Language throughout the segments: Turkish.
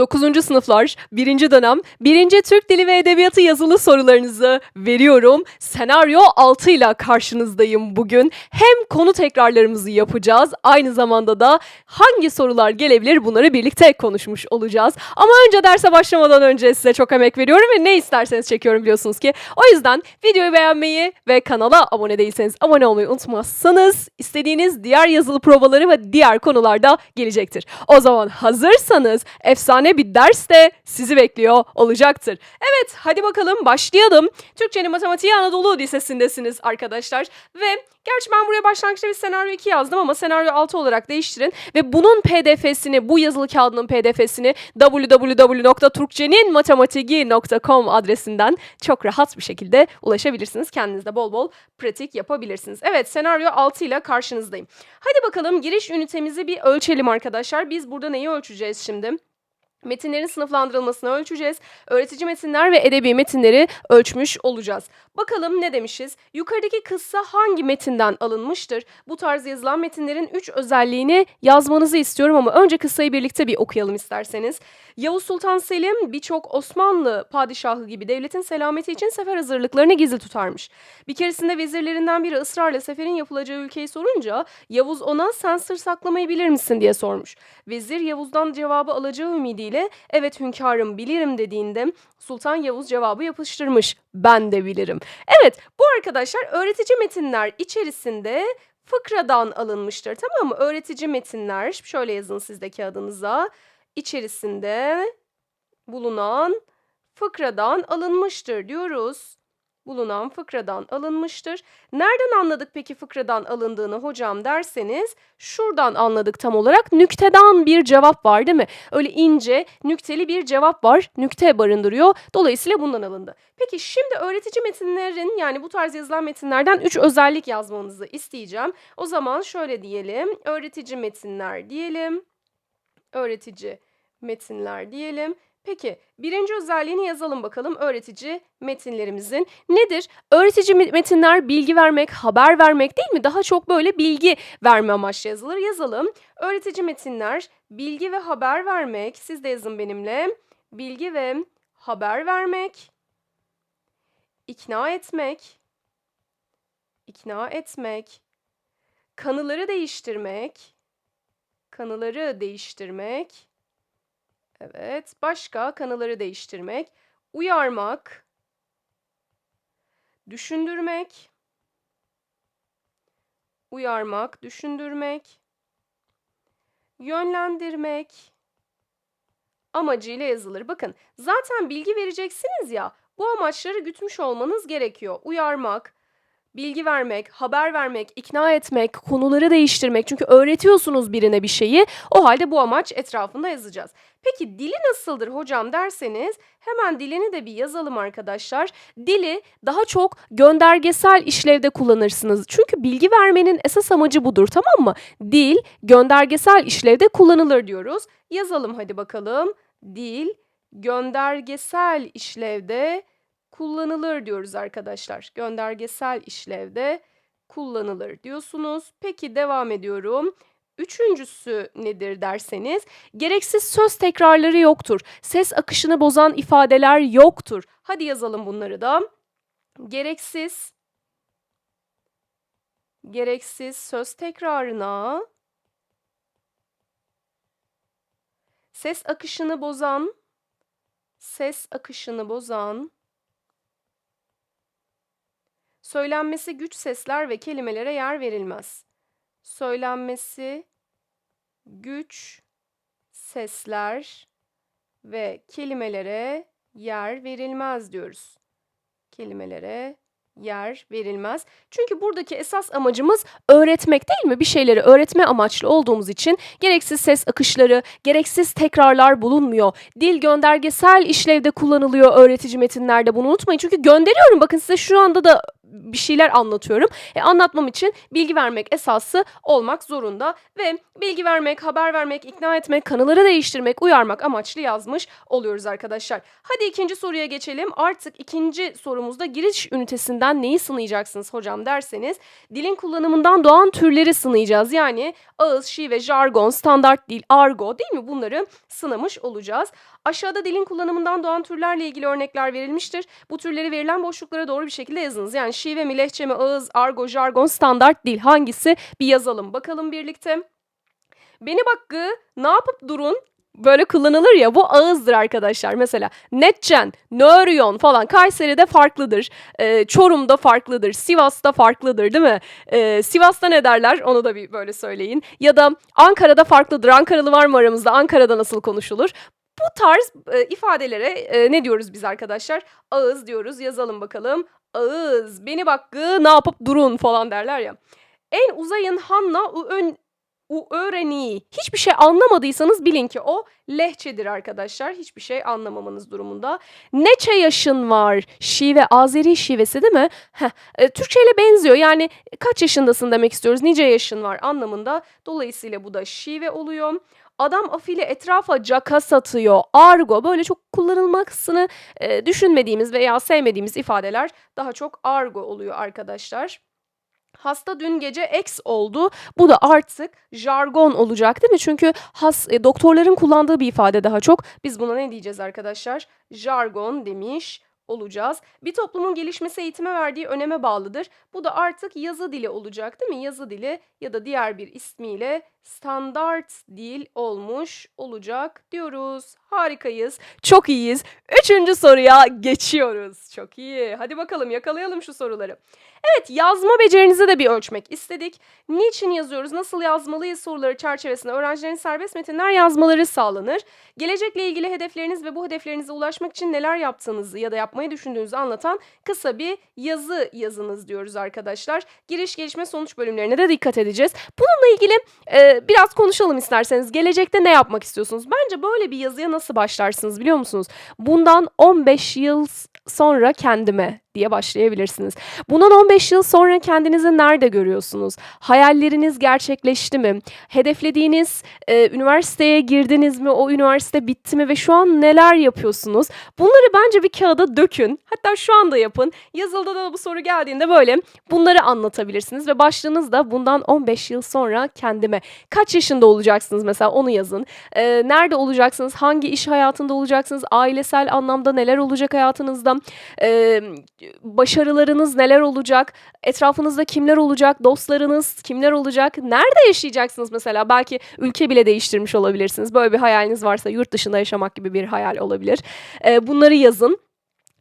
9. sınıflar 1. dönem 1. Türk Dili ve Edebiyatı yazılı sorularınızı veriyorum. Senaryo 6 ile karşınızdayım bugün. Hem konu tekrarlarımızı yapacağız. Aynı zamanda da hangi sorular gelebilir bunları birlikte konuşmuş olacağız. Ama önce derse başlamadan önce size çok emek veriyorum ve ne isterseniz çekiyorum biliyorsunuz ki. O yüzden videoyu beğenmeyi ve kanala abone değilseniz abone olmayı unutmazsanız istediğiniz diğer yazılı provaları ve diğer konularda gelecektir. O zaman hazırsanız efsane bir ders de sizi bekliyor olacaktır. Evet hadi bakalım başlayalım. Türkçenin matematiği Anadolu Lisesi'ndesiniz arkadaşlar ve Gerçi ben buraya başlangıçta bir senaryo 2 yazdım ama senaryo 6 olarak değiştirin ve bunun pdf'sini, bu yazılı kağıdının pdf'sini www.turkceninmatematiği.com adresinden çok rahat bir şekilde ulaşabilirsiniz. Kendiniz de bol bol pratik yapabilirsiniz. Evet senaryo 6 ile karşınızdayım. Hadi bakalım giriş ünitemizi bir ölçelim arkadaşlar. Biz burada neyi ölçeceğiz şimdi? Metinlerin sınıflandırılmasını ölçeceğiz. Öğretici metinler ve edebi metinleri ölçmüş olacağız. Bakalım ne demişiz? Yukarıdaki kıssa hangi metinden alınmıştır? Bu tarz yazılan metinlerin 3 özelliğini yazmanızı istiyorum ama önce kıssayı birlikte bir okuyalım isterseniz. Yavuz Sultan Selim birçok Osmanlı padişahı gibi devletin selameti için sefer hazırlıklarını gizli tutarmış. Bir keresinde vezirlerinden biri ısrarla seferin yapılacağı ülkeyi sorunca Yavuz ona sen sır saklamayı bilir misin diye sormuş. Vezir Yavuz'dan cevabı alacağı ümidiyle evet hünkârım bilirim dediğinde Sultan Yavuz cevabı yapıştırmış. Ben de bilirim. Evet bu arkadaşlar öğretici metinler içerisinde fıkradan alınmıştır tamam mı? Öğretici metinler şöyle yazın siz de kağıdınıza içerisinde bulunan fıkradan alınmıştır diyoruz. Bulunan fıkradan alınmıştır. Nereden anladık peki fıkradan alındığını hocam derseniz şuradan anladık tam olarak. Nükteden bir cevap var değil mi? Öyle ince, nükteli bir cevap var. Nükte barındırıyor. Dolayısıyla bundan alındı. Peki şimdi öğretici metinlerin yani bu tarz yazılan metinlerden 3 özellik yazmanızı isteyeceğim. O zaman şöyle diyelim. Öğretici metinler diyelim. Öğretici metinler diyelim. Peki birinci özelliğini yazalım bakalım öğretici metinlerimizin. Nedir? Öğretici me- metinler bilgi vermek, haber vermek değil mi? Daha çok böyle bilgi verme amaçlı yazılır. Yazalım. Öğretici metinler bilgi ve haber vermek. Siz de yazın benimle. Bilgi ve haber vermek. ikna etmek. ikna etmek. Kanıları değiştirmek. Kanıları değiştirmek. Evet. Başka kanıları değiştirmek, uyarmak, düşündürmek, uyarmak, düşündürmek, yönlendirmek amacıyla yazılır. Bakın zaten bilgi vereceksiniz ya bu amaçları gütmüş olmanız gerekiyor. Uyarmak, bilgi vermek, haber vermek, ikna etmek, konuları değiştirmek. Çünkü öğretiyorsunuz birine bir şeyi. O halde bu amaç etrafında yazacağız. Peki dili nasıldır hocam derseniz hemen dilini de bir yazalım arkadaşlar. Dili daha çok göndergesel işlevde kullanırsınız. Çünkü bilgi vermenin esas amacı budur tamam mı? Dil göndergesel işlevde kullanılır diyoruz. Yazalım hadi bakalım. Dil göndergesel işlevde kullanılır diyoruz arkadaşlar. Göndergesel işlevde kullanılır diyorsunuz. Peki devam ediyorum. Üçüncüsü nedir derseniz gereksiz söz tekrarları yoktur. Ses akışını bozan ifadeler yoktur. Hadi yazalım bunları da. Gereksiz gereksiz söz tekrarına ses akışını bozan ses akışını bozan Söylenmesi güç sesler ve kelimelere yer verilmez. Söylenmesi güç sesler ve kelimelere yer verilmez diyoruz. Kelimelere yer verilmez. Çünkü buradaki esas amacımız öğretmek değil mi? Bir şeyleri öğretme amaçlı olduğumuz için gereksiz ses akışları, gereksiz tekrarlar bulunmuyor. Dil göndergesel işlevde kullanılıyor öğretici metinlerde bunu unutmayın. Çünkü gönderiyorum bakın size şu anda da bir şeyler anlatıyorum. E, anlatmam için bilgi vermek esası olmak zorunda ve bilgi vermek, haber vermek, ikna etmek, kanalları değiştirmek, uyarmak amaçlı yazmış oluyoruz arkadaşlar. Hadi ikinci soruya geçelim. Artık ikinci sorumuzda giriş ünitesinden neyi sınayacaksınız hocam derseniz dilin kullanımından doğan türleri sınayacağız. Yani ağız, şive, jargon, standart dil, argo değil mi? Bunları sınamış olacağız. Aşağıda dilin kullanımından doğan türlerle ilgili örnekler verilmiştir. Bu türleri verilen boşluklara doğru bir şekilde yazınız. Yani şive mi, lehçe mi, ağız, argo, jargon, standart dil hangisi? Bir yazalım bakalım birlikte. Beni bakkı ne yapıp durun böyle kullanılır ya bu ağızdır arkadaşlar. Mesela netçen, nöryon falan Kayseri'de farklıdır. Ee, Çorum'da farklıdır. Sivas'ta farklıdır değil mi? Ee, Sivas'ta ne derler onu da bir böyle söyleyin. Ya da Ankara'da farklıdır. Ankaralı var mı aramızda? Ankara'da nasıl konuşulur? Bu tarz e, ifadelere e, ne diyoruz biz arkadaşlar? Ağız diyoruz. Yazalım bakalım. Ağız. Beni bakkı ne yapıp durun falan derler ya. En uzayın Hanna ön u öğreni. Hiçbir şey anlamadıysanız bilin ki o lehçedir arkadaşlar. Hiçbir şey anlamamanız durumunda. Neçe yaşın var? Şive, Azeri şivesi değil mi? Heh, e, Türkçeyle benziyor. Yani kaç yaşındasın demek istiyoruz. Nice yaşın var anlamında. Dolayısıyla bu da şive oluyor. Adam afili etrafa caka satıyor. Argo böyle çok kullanılmasını e, düşünmediğimiz veya sevmediğimiz ifadeler daha çok argo oluyor arkadaşlar. Hasta dün gece ex oldu. Bu da artık jargon olacak değil mi? Çünkü has, e, doktorların kullandığı bir ifade daha çok. Biz buna ne diyeceğiz arkadaşlar? Jargon demiş olacağız. Bir toplumun gelişmesi eğitime verdiği öneme bağlıdır. Bu da artık yazı dili olacak değil mi? Yazı dili ya da diğer bir ismiyle standart dil olmuş olacak diyoruz. Harikayız. Çok iyiyiz. Üçüncü soruya geçiyoruz. Çok iyi. Hadi bakalım yakalayalım şu soruları. Evet yazma becerinizi de bir ölçmek istedik. Niçin yazıyoruz, nasıl yazmalıyız soruları çerçevesinde öğrencilerin serbest metinler yazmaları sağlanır. Gelecekle ilgili hedefleriniz ve bu hedeflerinize ulaşmak için neler yaptığınızı ya da yapmayı düşündüğünüzü anlatan kısa bir yazı yazınız diyoruz arkadaşlar. Giriş, gelişme, sonuç bölümlerine de dikkat edeceğiz. Bununla ilgili e, biraz konuşalım isterseniz. Gelecekte ne yapmak istiyorsunuz? Bence böyle bir yazıya nasıl başlarsınız biliyor musunuz? Bundan 15 yıl sonra kendime diye başlayabilirsiniz. Bundan 15 yıl sonra kendinizi nerede görüyorsunuz? Hayalleriniz gerçekleşti mi? Hedeflediğiniz e, üniversiteye girdiniz mi? O üniversite bitti mi? Ve şu an neler yapıyorsunuz? Bunları bence bir kağıda dökün. Hatta şu anda yapın. Yazılda da bu soru geldiğinde böyle bunları anlatabilirsiniz. Ve başlığınızda bundan 15 yıl sonra kendime. Kaç yaşında olacaksınız mesela onu yazın. E, nerede olacaksınız? Hangi iş hayatında olacaksınız? Ailesel anlamda neler olacak hayatınızda? E, başarılarınız neler olacak? Etrafınızda kimler olacak? Dostlarınız kimler olacak? Nerede yaşayacaksınız mesela? Belki ülke bile değiştirmiş olabilirsiniz. Böyle bir hayaliniz varsa yurt dışında yaşamak gibi bir hayal olabilir. Ee, bunları yazın.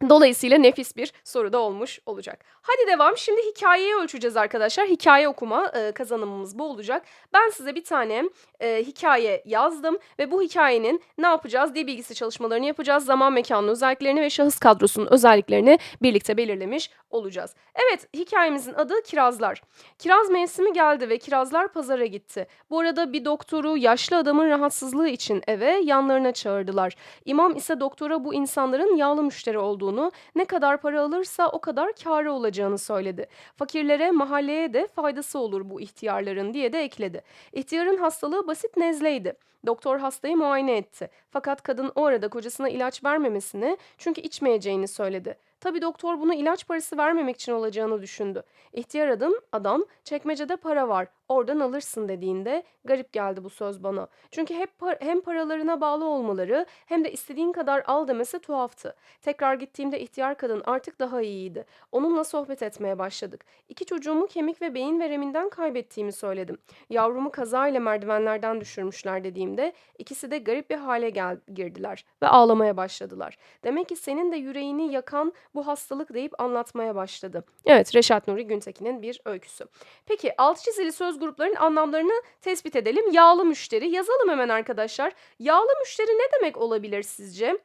Dolayısıyla nefis bir soru da olmuş olacak. Hadi devam. Şimdi hikayeyi ölçeceğiz arkadaşlar. Hikaye okuma e, kazanımımız bu olacak. Ben size bir tane e, hikaye yazdım ve bu hikayenin ne yapacağız diye bilgisi çalışmalarını yapacağız. Zaman mekanın özelliklerini ve şahıs kadrosunun özelliklerini birlikte belirlemiş olacağız. Evet hikayemizin adı Kirazlar. Kiraz mevsimi geldi ve kirazlar pazara gitti. Bu arada bir doktoru yaşlı adamın rahatsızlığı için eve yanlarına çağırdılar. İmam ise doktora bu insanların yağlı müşteri olduğunu, ne kadar para alırsa o kadar kârı olacağını söyledi. Fakirlere, mahalleye de faydası olur bu ihtiyarların diye de ekledi. İhtiyarın hastalığı basit nezleydi. Doktor hastayı muayene etti. Fakat kadın o arada kocasına ilaç vermemesini çünkü içmeyeceğini söyledi. Tabii doktor bunu ilaç parası vermemek için olacağını düşündü. İhtiyar adam, adam çekmecede para var oradan alırsın dediğinde garip geldi bu söz bana. Çünkü hep par- hem paralarına bağlı olmaları hem de istediğin kadar al demesi tuhaftı. Tekrar gittiğimde ihtiyar kadın artık daha iyiydi. Onunla sohbet etmeye başladık. İki çocuğumu kemik ve beyin vereminden kaybettiğimi söyledim. Yavrumu kazayla merdivenlerden düşürmüşler dediğimde ikisi de garip bir hale gel- girdiler ve ağlamaya başladılar. Demek ki senin de yüreğini yakan bu hastalık deyip anlatmaya başladı. Evet Reşat Nuri Güntekin'in bir öyküsü. Peki alt çizili söz grupların anlamlarını tespit edelim. Yağlı müşteri yazalım hemen arkadaşlar. Yağlı müşteri ne demek olabilir sizce?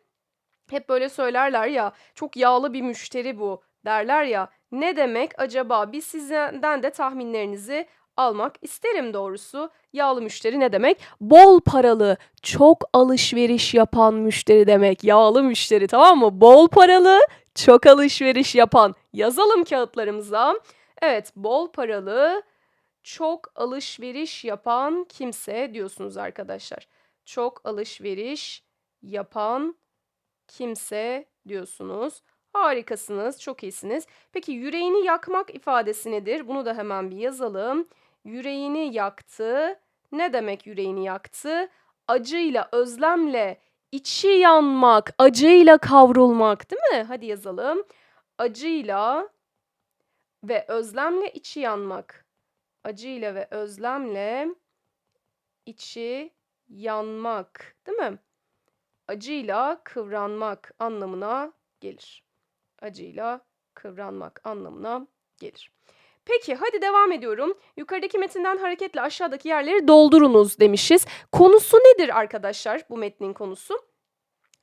Hep böyle söylerler ya çok yağlı bir müşteri bu derler ya. Ne demek acaba? Biz sizden de tahminlerinizi almak isterim doğrusu. Yağlı müşteri ne demek? Bol paralı, çok alışveriş yapan müşteri demek. Yağlı müşteri tamam mı? Bol paralı, çok alışveriş yapan. Yazalım kağıtlarımıza. Evet, bol paralı, çok alışveriş yapan kimse diyorsunuz arkadaşlar. Çok alışveriş yapan kimse diyorsunuz. Harikasınız, çok iyisiniz. Peki yüreğini yakmak ifadesi nedir? Bunu da hemen bir yazalım. Yüreğini yaktı. Ne demek yüreğini yaktı? Acıyla, özlemle, içi yanmak, acıyla kavrulmak, değil mi? Hadi yazalım. Acıyla ve özlemle içi yanmak. Acıyla ve özlemle içi yanmak, değil mi? Acıyla kıvranmak anlamına gelir. Acıyla kıvranmak anlamına gelir. Peki hadi devam ediyorum. Yukarıdaki metinden hareketle aşağıdaki yerleri doldurunuz demişiz. Konusu nedir arkadaşlar bu metnin konusu?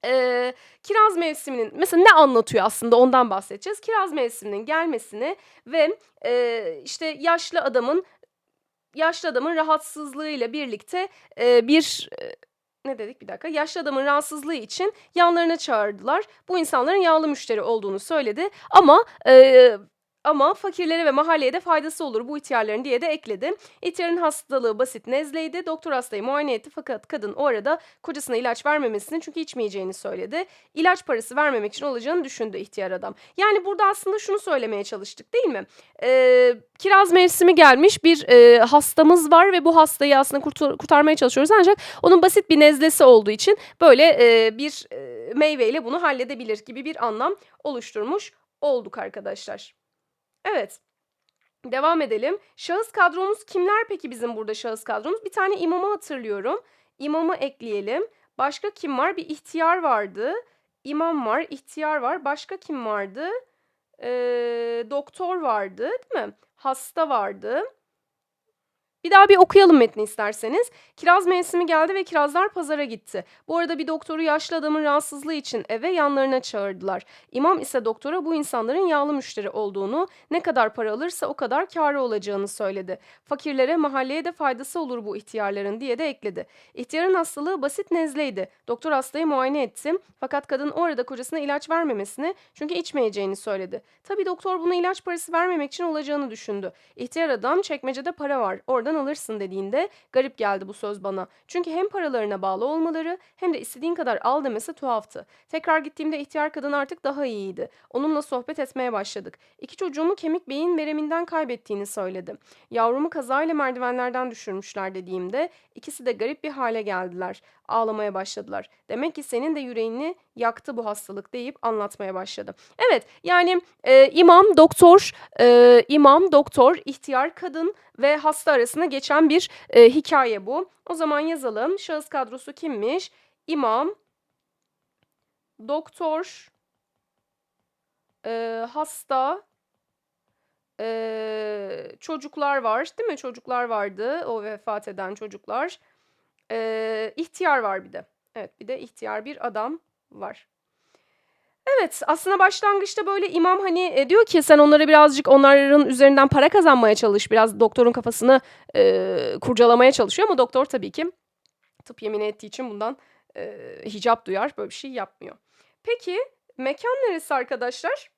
Ee, kiraz mevsiminin mesela ne anlatıyor aslında ondan bahsedeceğiz. Kiraz mevsiminin gelmesini ve e, işte yaşlı adamın yaşlı adamın rahatsızlığıyla birlikte e, bir e, ne dedik bir dakika yaşlı adamın rahatsızlığı için yanlarına çağırdılar. Bu insanların yağlı müşteri olduğunu söyledi ama e, ama fakirlere ve mahalleye de faydası olur bu ihtiyarların diye de ekledi. İhtiyarın hastalığı basit nezleydi. Doktor hastayı muayene etti fakat kadın o arada kocasına ilaç vermemesini çünkü içmeyeceğini söyledi. İlaç parası vermemek için olacağını düşündü ihtiyar adam. Yani burada aslında şunu söylemeye çalıştık değil mi? Ee, kiraz mevsimi gelmiş bir e, hastamız var ve bu hastayı aslında kurtar- kurtarmaya çalışıyoruz ancak onun basit bir nezlesi olduğu için böyle e, bir e, meyveyle bunu halledebilir gibi bir anlam oluşturmuş olduk arkadaşlar. Evet. Devam edelim. Şahıs kadromuz kimler peki bizim burada şahıs kadromuz? Bir tane imamı hatırlıyorum. İmamı ekleyelim. Başka kim var? Bir ihtiyar vardı. İmam var, ihtiyar var. Başka kim vardı? Ee, doktor vardı, değil mi? Hasta vardı. Bir daha bir okuyalım metni isterseniz. Kiraz mevsimi geldi ve kirazlar pazara gitti. Bu arada bir doktoru yaşlı adamın rahatsızlığı için eve yanlarına çağırdılar. İmam ise doktora bu insanların yağlı müşteri olduğunu, ne kadar para alırsa o kadar kârı olacağını söyledi. Fakirlere, mahalleye de faydası olur bu ihtiyarların diye de ekledi. İhtiyarın hastalığı basit nezleydi. Doktor hastayı muayene etti. Fakat kadın orada kocasına ilaç vermemesini çünkü içmeyeceğini söyledi. Tabii doktor bunu ilaç parası vermemek için olacağını düşündü. İhtiyar adam çekmecede para var. Oradan alırsın dediğinde garip geldi bu söz bana. Çünkü hem paralarına bağlı olmaları hem de istediğin kadar al demesi tuhaftı. Tekrar gittiğimde ihtiyar kadın artık daha iyiydi. Onunla sohbet etmeye başladık. İki çocuğumu kemik beyin vereminden kaybettiğini söyledi. Yavrumu kazayla merdivenlerden düşürmüşler dediğimde ikisi de garip bir hale geldiler. Ağlamaya başladılar. Demek ki senin de yüreğini yaktı bu hastalık deyip anlatmaya başladı. Evet yani e, imam, doktor, e, imam, doktor, ihtiyar kadın ve hasta arasında geçen bir e, hikaye bu. O zaman yazalım. Şahıs kadrosu kimmiş? İmam, doktor, e, hasta, e, çocuklar var değil mi? Çocuklar vardı. O vefat eden çocuklar. E, ihtiyar var bir de. Evet bir de ihtiyar bir adam var. Evet, aslında başlangıçta böyle imam hani e, diyor ki sen onlara birazcık onların üzerinden para kazanmaya çalış. Biraz doktorun kafasını e, kurcalamaya çalışıyor ama doktor tabii ki tıp yemin ettiği için bundan e, hicap duyar. Böyle bir şey yapmıyor. Peki mekan neresi arkadaşlar?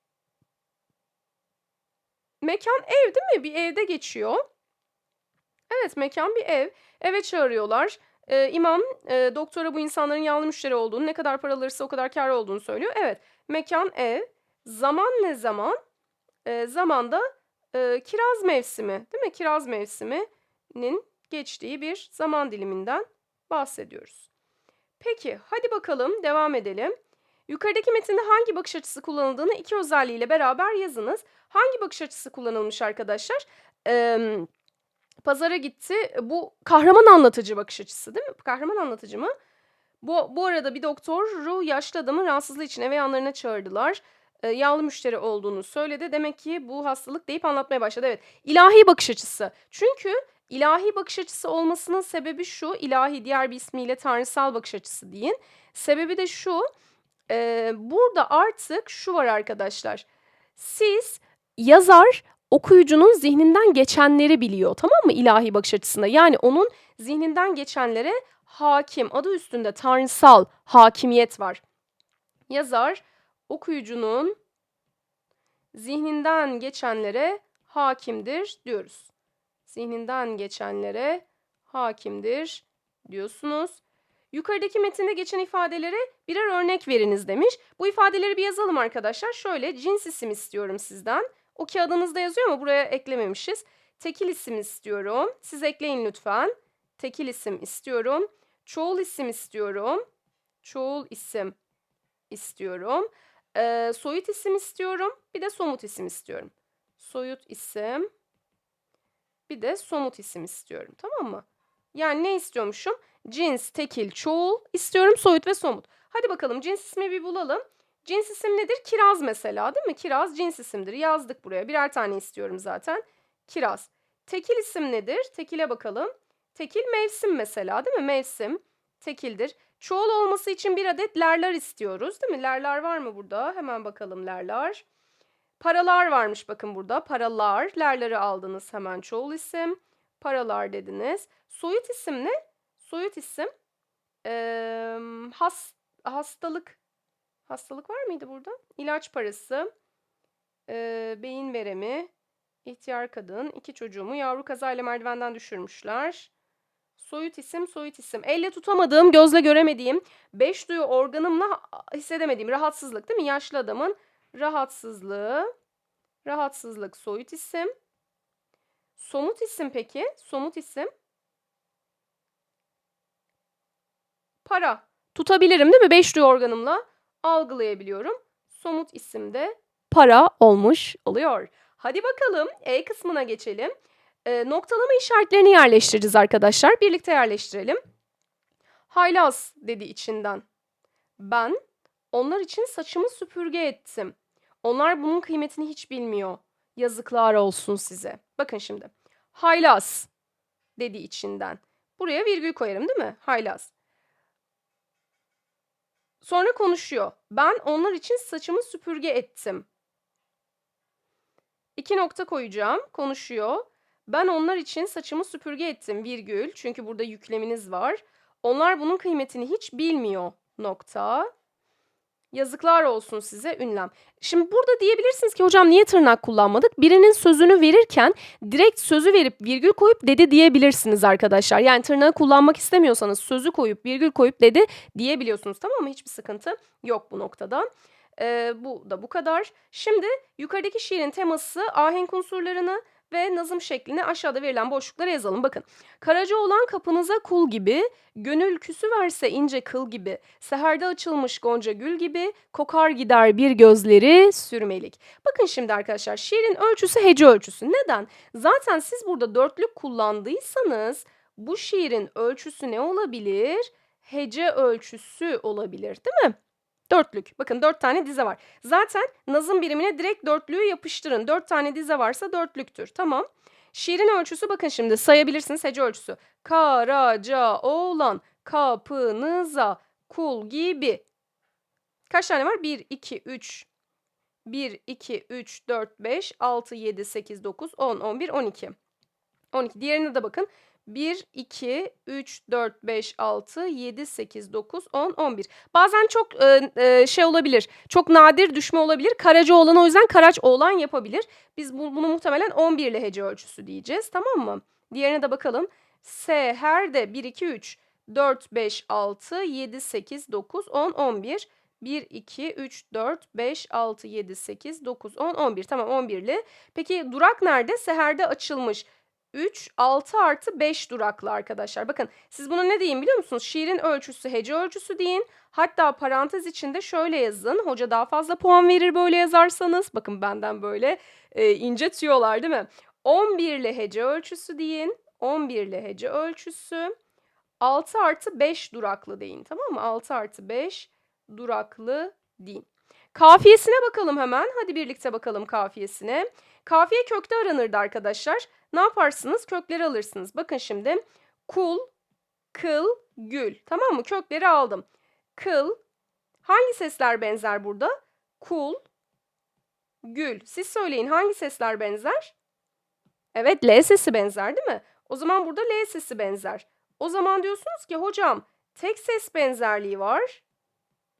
Mekan ev değil mi? Bir evde geçiyor. Evet mekan bir ev. Eve çağırıyorlar. Ee, imam e, doktora bu insanların yağlı müşteri olduğunu, ne kadar para alırsa o kadar kâr olduğunu söylüyor. Evet mekan ev. Zaman ne zaman? Ee, zamanda e, kiraz mevsimi değil mi? Kiraz mevsiminin geçtiği bir zaman diliminden bahsediyoruz. Peki hadi bakalım devam edelim. Yukarıdaki metinde hangi bakış açısı kullanıldığını iki özelliğiyle beraber yazınız. Hangi bakış açısı kullanılmış arkadaşlar? Ee, pazara gitti. Bu kahraman anlatıcı bakış açısı değil mi? Kahraman anlatıcı mı? Bu, bu arada bir doktoru yaşlı adamın rahatsızlığı için eve yanlarına çağırdılar. Ee, yağlı müşteri olduğunu söyledi. Demek ki bu hastalık deyip anlatmaya başladı. Evet. İlahi bakış açısı. Çünkü ilahi bakış açısı olmasının sebebi şu. ilahi diğer bir ismiyle tanrısal bakış açısı deyin. Sebebi de şu. e, burada artık şu var arkadaşlar. Siz yazar okuyucunun zihninden geçenleri biliyor tamam mı ilahi bakış açısında. Yani onun zihninden geçenlere hakim adı üstünde tanrısal hakimiyet var. Yazar okuyucunun zihninden geçenlere hakimdir diyoruz. Zihninden geçenlere hakimdir diyorsunuz. Yukarıdaki metinde geçen ifadelere birer örnek veriniz demiş. Bu ifadeleri bir yazalım arkadaşlar. Şöyle cins isim istiyorum sizden. O kağıdınızda yazıyor ama buraya eklememişiz. Tekil isim istiyorum. Siz ekleyin lütfen. Tekil isim istiyorum. Çoğul isim istiyorum. Çoğul isim istiyorum. Ee, soyut isim istiyorum. Bir de somut isim istiyorum. Soyut isim. Bir de somut isim istiyorum. Tamam mı? Yani ne istiyormuşum? Cins, tekil, çoğul istiyorum. Soyut ve somut. Hadi bakalım cins ismi bir bulalım. Cins isim nedir? Kiraz mesela değil mi? Kiraz cins isimdir. Yazdık buraya. Birer tane istiyorum zaten. Kiraz. Tekil isim nedir? Tekile bakalım. Tekil mevsim mesela değil mi? Mevsim. Tekildir. Çoğul olması için bir adet lerler istiyoruz değil mi? Lerler var mı burada? Hemen bakalım lerler. Paralar varmış bakın burada. Paralar. Lerleri aldınız hemen çoğul isim. Paralar dediniz. Soyut isim ne? Soyut isim. Ee, has, hastalık. Hastalık var mıydı burada? İlaç parası. Ee, beyin veremi. ihtiyar kadın. iki çocuğumu yavru kazayla merdivenden düşürmüşler. Soyut isim, soyut isim. Elle tutamadığım, gözle göremediğim, beş duyu organımla hissedemediğim rahatsızlık değil mi? Yaşlı adamın rahatsızlığı. Rahatsızlık soyut isim. Somut isim peki? Somut isim. Para. Tutabilirim değil mi? Beş duyu organımla algılayabiliyorum. Somut isim de para olmuş oluyor. Hadi bakalım E kısmına geçelim. E, noktalama işaretlerini yerleştireceğiz arkadaşlar. Birlikte yerleştirelim. Haylaz dedi içinden. Ben onlar için saçımı süpürge ettim. Onlar bunun kıymetini hiç bilmiyor. Yazıklar olsun size. Bakın şimdi. Haylaz dedi içinden. Buraya virgül koyarım değil mi? Haylaz. Sonra konuşuyor. Ben onlar için saçımı süpürge ettim. İki nokta koyacağım. Konuşuyor. Ben onlar için saçımı süpürge ettim virgül. Çünkü burada yükleminiz var. Onlar bunun kıymetini hiç bilmiyor. Nokta. Yazıklar olsun size ünlem. Şimdi burada diyebilirsiniz ki hocam niye tırnak kullanmadık? Birinin sözünü verirken direkt sözü verip virgül koyup dedi diyebilirsiniz arkadaşlar. Yani tırnağı kullanmak istemiyorsanız sözü koyup virgül koyup dedi diyebiliyorsunuz tamam mı? Hiçbir sıkıntı yok bu noktada. Ee, bu da bu kadar. Şimdi yukarıdaki şiirin teması ahenk unsurlarını ve nazım şeklini aşağıda verilen boşluklara yazalım. Bakın. Karaca olan kapınıza kul gibi, gönül küsü verse ince kıl gibi, seherde açılmış gonca gül gibi, kokar gider bir gözleri sürmelik. Bakın şimdi arkadaşlar şiirin ölçüsü hece ölçüsü. Neden? Zaten siz burada dörtlük kullandıysanız bu şiirin ölçüsü ne olabilir? Hece ölçüsü olabilir değil mi? Dörtlük. Bakın dört tane dize var. Zaten nazım birimine direkt dörtlüğü yapıştırın. Dört tane dize varsa dörtlüktür. Tamam. Şiirin ölçüsü bakın şimdi sayabilirsiniz hece ölçüsü. Karaca oğlan kapınıza kul gibi. Kaç tane var? 1, 2, 3, 1, 2, 3, 4, 5, 6, 7, 8, 9, 10, 11, 12. 12. Diğerine de bakın. 1, 2, 3, 4, 5, 6, 7, 8, 9, 10, 11. Bazen çok e, e, şey olabilir. Çok nadir düşme olabilir. Karaca olan o yüzden karaç oğlan yapabilir. Biz bu, bunu muhtemelen 11 ile hece ölçüsü diyeceğiz. Tamam mı? Diğerine de bakalım. S her de 1, 2, 3, 4, 5, 6, 7, 8, 9, 10, 11. 1, 2, 3, 4, 5, 6, 7, 8, 9, 10, 11. Tamam 11'li. Peki durak nerede? Seherde açılmış. 3, 6 artı 5 duraklı arkadaşlar. Bakın siz buna ne deyin biliyor musunuz? Şiirin ölçüsü hece ölçüsü deyin. Hatta parantez içinde şöyle yazın. Hoca daha fazla puan verir böyle yazarsanız. Bakın benden böyle e, ince tüyolar değil mi? 11 ile hece ölçüsü deyin. 11 ile hece ölçüsü. 6 artı 5 duraklı deyin tamam mı? 6 artı 5 duraklı deyin. Kafiyesine bakalım hemen. Hadi birlikte bakalım kafiyesine. Kafiye kökte aranırdı arkadaşlar. Ne yaparsınız? Kökleri alırsınız. Bakın şimdi. Kul, kıl, gül. Tamam mı? Kökleri aldım. Kıl. Hangi sesler benzer burada? Kul, gül. Siz söyleyin hangi sesler benzer? Evet L sesi benzer değil mi? O zaman burada L sesi benzer. O zaman diyorsunuz ki hocam tek ses benzerliği var.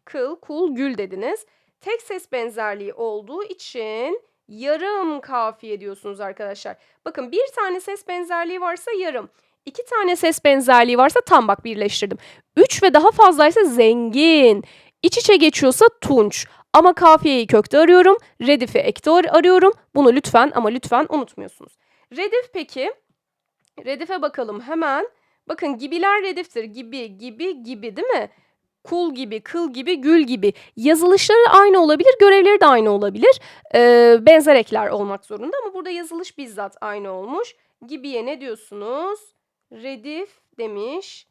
Kıl, kul, gül dediniz. Tek ses benzerliği olduğu için yarım kafiye diyorsunuz arkadaşlar. Bakın bir tane ses benzerliği varsa yarım. iki tane ses benzerliği varsa tam bak birleştirdim. Üç ve daha fazlaysa zengin. İç içe geçiyorsa tunç. Ama kafiyeyi kökte arıyorum. Redifi ekte ar- arıyorum. Bunu lütfen ama lütfen unutmuyorsunuz. Redif peki. Redife bakalım hemen. Bakın gibiler rediftir. Gibi, gibi, gibi değil mi? Kul gibi, kıl gibi, gül gibi. Yazılışları aynı olabilir, görevleri de aynı olabilir. Ee, benzer ekler olmak zorunda ama burada yazılış bizzat aynı olmuş. Gibiye ne diyorsunuz? Redif demiş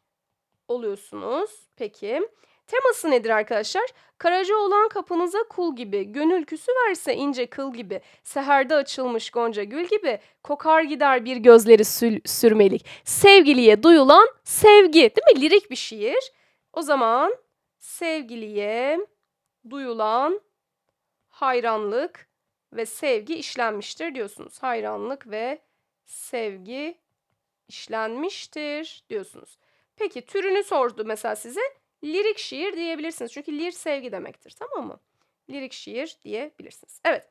oluyorsunuz. Peki. Teması nedir arkadaşlar? Karaca olan kapınıza kul gibi, gönül küsü verse ince kıl gibi, seherde açılmış gonca gül gibi, kokar gider bir gözleri sül- sürmelik. Sevgiliye duyulan sevgi, değil mi? Lirik bir şiir. O zaman sevgiliye duyulan hayranlık ve sevgi işlenmiştir diyorsunuz. Hayranlık ve sevgi işlenmiştir diyorsunuz. Peki türünü sordu mesela size. Lirik şiir diyebilirsiniz. Çünkü lir sevgi demektir tamam mı? Lirik şiir diyebilirsiniz. Evet.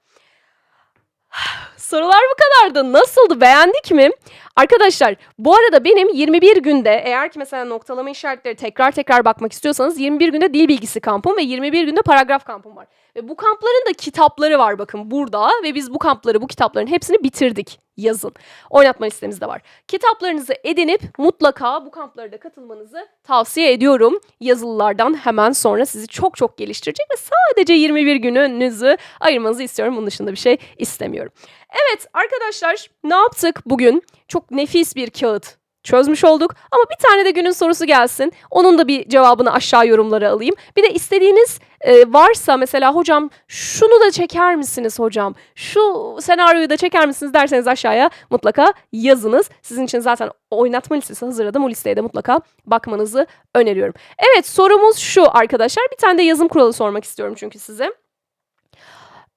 Sorular bu kadardı. Nasıldı? Beğendik mi? Arkadaşlar bu arada benim 21 günde eğer ki mesela noktalama işaretleri tekrar tekrar bakmak istiyorsanız 21 günde dil bilgisi kampım ve 21 günde paragraf kampım var. Bu kampların da kitapları var bakın burada ve biz bu kampları bu kitapların hepsini bitirdik yazın. Oynatma listemizde var. Kitaplarınızı edinip mutlaka bu kamplara da katılmanızı tavsiye ediyorum. Yazılılardan hemen sonra sizi çok çok geliştirecek ve sadece 21 gününüzü ayırmanızı istiyorum. Bunun dışında bir şey istemiyorum. Evet arkadaşlar ne yaptık bugün? Çok nefis bir kağıt çözmüş olduk. Ama bir tane de günün sorusu gelsin. Onun da bir cevabını aşağı yorumlara alayım. Bir de istediğiniz e, varsa mesela hocam şunu da çeker misiniz hocam? Şu senaryoyu da çeker misiniz derseniz aşağıya mutlaka yazınız. Sizin için zaten oynatma listesi hazırladım. O listeye de mutlaka bakmanızı öneriyorum. Evet sorumuz şu arkadaşlar. Bir tane de yazım kuralı sormak istiyorum çünkü size.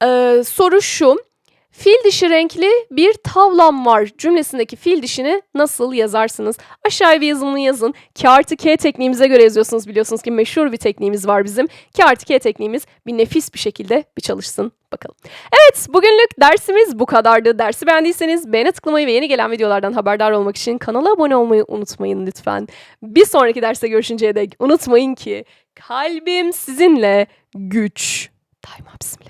Ee, soru şu. Fil dişi renkli bir tavlam var cümlesindeki fil dişini nasıl yazarsınız? Aşağıya bir yazımını yazın. K artı K tekniğimize göre yazıyorsunuz biliyorsunuz ki meşhur bir tekniğimiz var bizim. K artı K tekniğimiz bir nefis bir şekilde bir çalışsın bakalım. Evet bugünlük dersimiz bu kadardı. Dersi beğendiyseniz beğene tıklamayı ve yeni gelen videolardan haberdar olmak için kanala abone olmayı unutmayın lütfen. Bir sonraki derste görüşünceye dek unutmayın ki kalbim sizinle güç. Daima bizimle.